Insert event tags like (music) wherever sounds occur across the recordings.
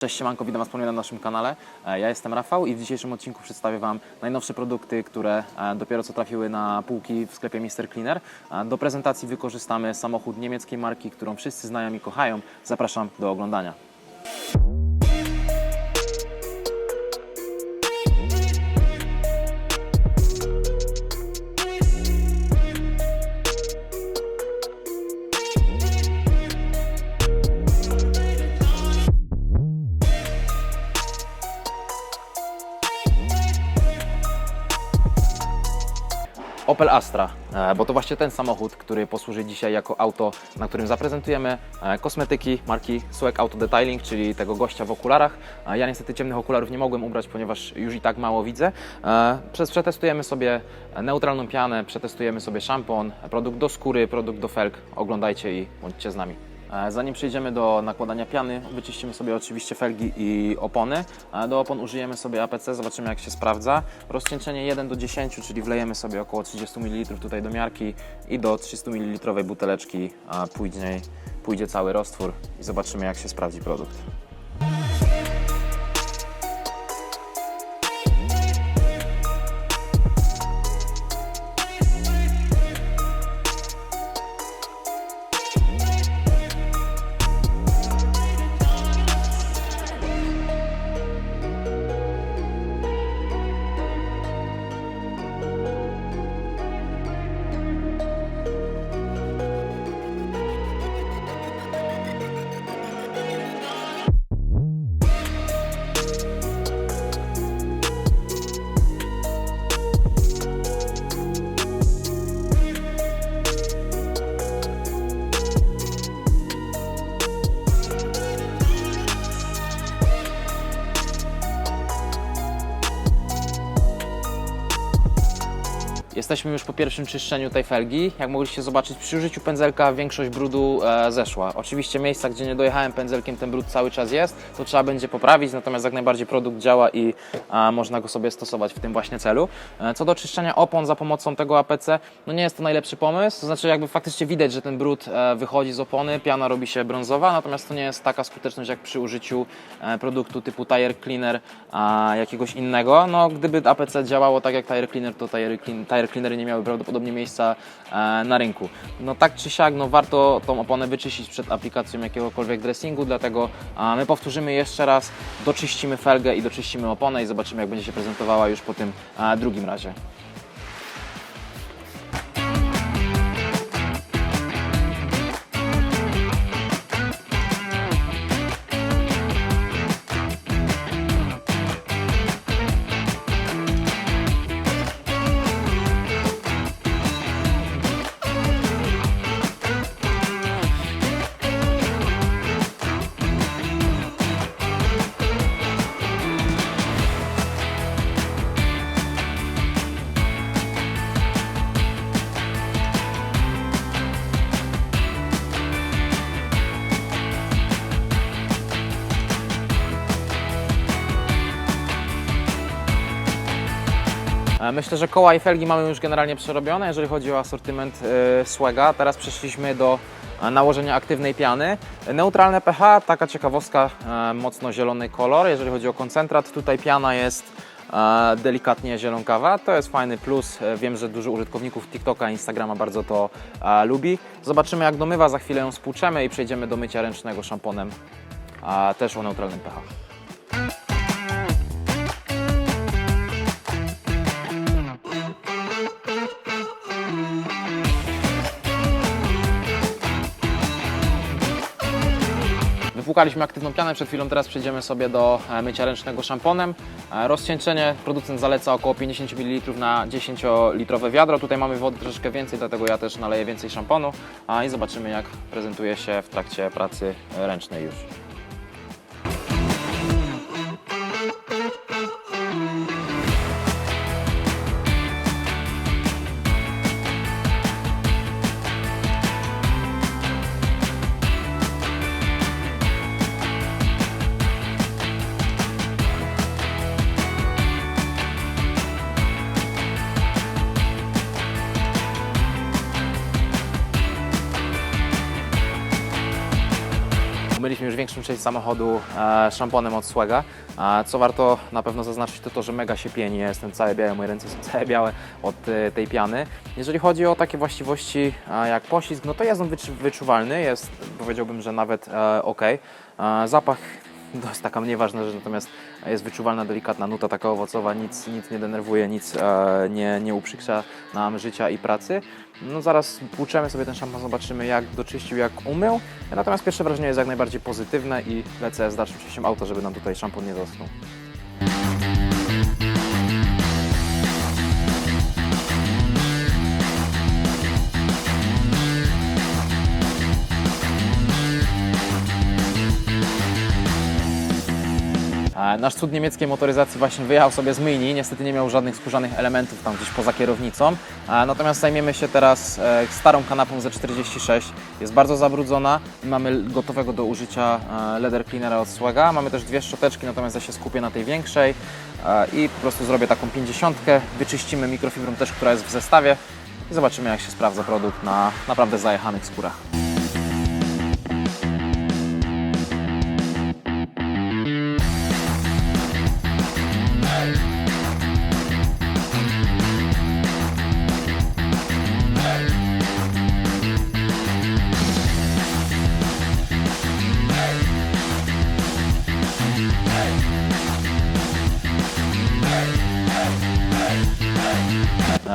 Cześć, siemanko, witam Was ponownie na naszym kanale. E, Ja jestem Rafał i w dzisiejszym odcinku przedstawię Wam najnowsze produkty, które e, dopiero co trafiły na półki w sklepie Mr. Cleaner. E, Do prezentacji wykorzystamy samochód niemieckiej marki, którą wszyscy znają i kochają. Zapraszam do oglądania. Opel Astra, e, bo to właśnie ten samochód, który posłuży dzisiaj jako auto, na którym zaprezentujemy e, kosmetyki marki Swag Auto Detailing, czyli tego gościa w okularach. E, Ja niestety ciemnych okularów nie mogłem ubrać, ponieważ już i tak mało widzę. Przetestujemy sobie neutralną pianę, przetestujemy sobie szampon, produkt do skóry, produkt do felg. Oglądajcie i bądźcie z nami. E, Zanim przejdziemy do nakładania piany, wyczyścimy sobie oczywiście felgi i opony. E, Do opon użyjemy sobie APC, zobaczymy jak się sprawdza. Rozcieńczenie 1 do 10, czyli wlejemy sobie około 30 ml tutaj do miarki i do 300 ml buteleczki a później pójdzie cały roztwór i zobaczymy jak się sprawdzi produkt. Jesteśmy już po pierwszym czyszczeniu tej felgi. Jak mogliście zobaczyć, przy użyciu pędzelka większość brudu e, zeszła. Oczywiście miejsca, gdzie nie dojechałem pędzelkiem, ten brud cały czas jest, to trzeba będzie poprawić, natomiast jak najbardziej produkt działa i e, można go sobie stosować w tym właśnie celu. E, co do czyszczenia opon za pomocą tego APC, no nie jest to najlepszy pomysł, to znaczy jakby faktycznie widać, że ten brud e, wychodzi z opony, piana robi się brązowa, natomiast to nie jest taka skuteczność jak przy użyciu e, produktu typu tire cleaner, a jakiegoś innego. No gdyby APC działało tak jak tire cleaner, to tire, clean, tire nie miały prawdopodobnie miejsca e, na rynku. No tak czy siak, no warto tą oponę wyczyścić przed aplikacją jakiegokolwiek dressingu, dlatego my powtórzymy jeszcze raz, doczyścimy felgę i doczyścimy oponę i zobaczymy jak będzie się prezentowała już po tym drugim razie. Myślę, że koła i felgi mamy już generalnie przerobione, jeżeli chodzi o asortyment e, Swaga. Teraz przeszliśmy do e, nałożenia aktywnej piany. Neutralne pH, taka ciekawostka, e, mocno zielony kolor. Jeżeli chodzi o koncentrat, tutaj piana jest e, delikatnie zielonkawa. To jest fajny plus. E, Wiem, że dużo użytkowników TikToka, Instagrama bardzo to e, lubi. Zobaczymy jak domywa, za chwilę ją spłuczemy i przejdziemy do mycia ręcznego szamponem, też o neutralnym pH. Wypłukaliśmy aktywną pianę przed chwilą, teraz przejdziemy sobie do e, mycia ręcznego szamponem. E, Rozcieńczenie producent zaleca około 50 ml na 10-litrowe wiadro. Tutaj mamy wody troszeczkę więcej, dlatego ja też naleję więcej szamponu i zobaczymy jak prezentuje się w trakcie pracy ręcznej już. Już większą część samochodu e, szamponem od Swaga. A co warto na pewno zaznaczyć to to, że mega się pieni, jestem cały biały, moje ręce są (laughs) całe białe od e, tej piany. Jeżeli chodzi o takie właściwości e, jak poślizg, no to jest on wyczu- wyczuwalny, jest powiedziałbym, że nawet e, ok. E, zapach jest taka mniej ważna rzecz, natomiast jest wyczuwalna, delikatna nuta taka owocowa, nic, nic nie denerwuje, nic e, nie, nie uprzykrza nam życia i pracy. No zaraz płuczemy sobie ten szampon, zobaczymy jak doczyścił, jak umył. Natomiast pierwsze wrażenie jest jak najbardziej pozytywne i lecę z dalszą częścią auta, żeby nam tutaj szampon nie został. Nasz cud niemieckiej motoryzacji właśnie wyjechał sobie z myjni, niestety nie miał żadnych skórzanych elementów tam gdzieś poza kierownicą. Natomiast zajmiemy się teraz e, starą kanapą ze 46. Jest bardzo zabrudzona i mamy gotowego do użycia e, leather cleanera od Swaga. Mamy też dwie szczoteczki, natomiast ja się skupię na tej większej e, i po prostu zrobię taką 50. Wyczyścimy mikrofibrą też, która jest w zestawie i zobaczymy jak się sprawdza produkt na naprawdę zajechanych skórach.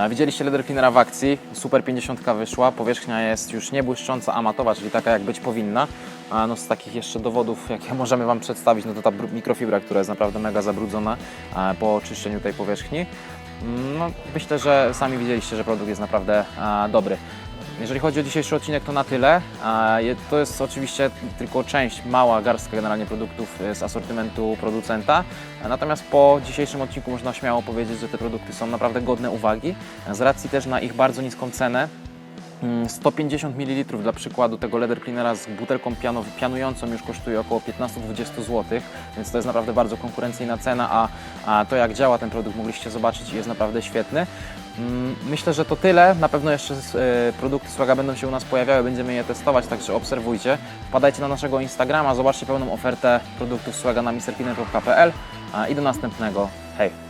Widzieliście Leather Cleanera w akcji, super 50 wyszła, powierzchnia jest już nie błyszcząca, a matowa, czyli taka jak być powinna. No z takich jeszcze dowodów, jakie (laughs) możemy Wam przedstawić, no to ta br- mikrofibra, która jest naprawdę mega zabrudzona e, po oczyszczeniu tej powierzchni. Mm, No, myślę, że sami widzieliście, że produkt jest naprawdę e, dobry. Jeżeli chodzi o dzisiejszy odcinek, to na tyle. To jest oczywiście tylko część, mała garstka generalnie produktów e, z asortymentu producenta. Natomiast po dzisiejszym odcinku można śmiało powiedzieć, że te produkty są naprawdę godne uwagi. Z racji też na ich bardzo niską cenę. Mm, 150 ml dla przykładu tego leather cleanera z butelką pianującą już kosztuje około 15-20 zł, więc to jest naprawdę bardzo konkurencyjna cena, a, a to jak działa ten produkt mogliście zobaczyć i jest naprawdę świetny. Mm, Myślę, że to tyle. Na pewno jeszcze e, produkty Swaga będą się u nas pojawiały, będziemy je testować, także obserwujcie. Wpadajcie na naszego Instagrama, zobaczcie pełną ofertę produktów Swaga na mrcleaner.pl a, i do następnego. Hej!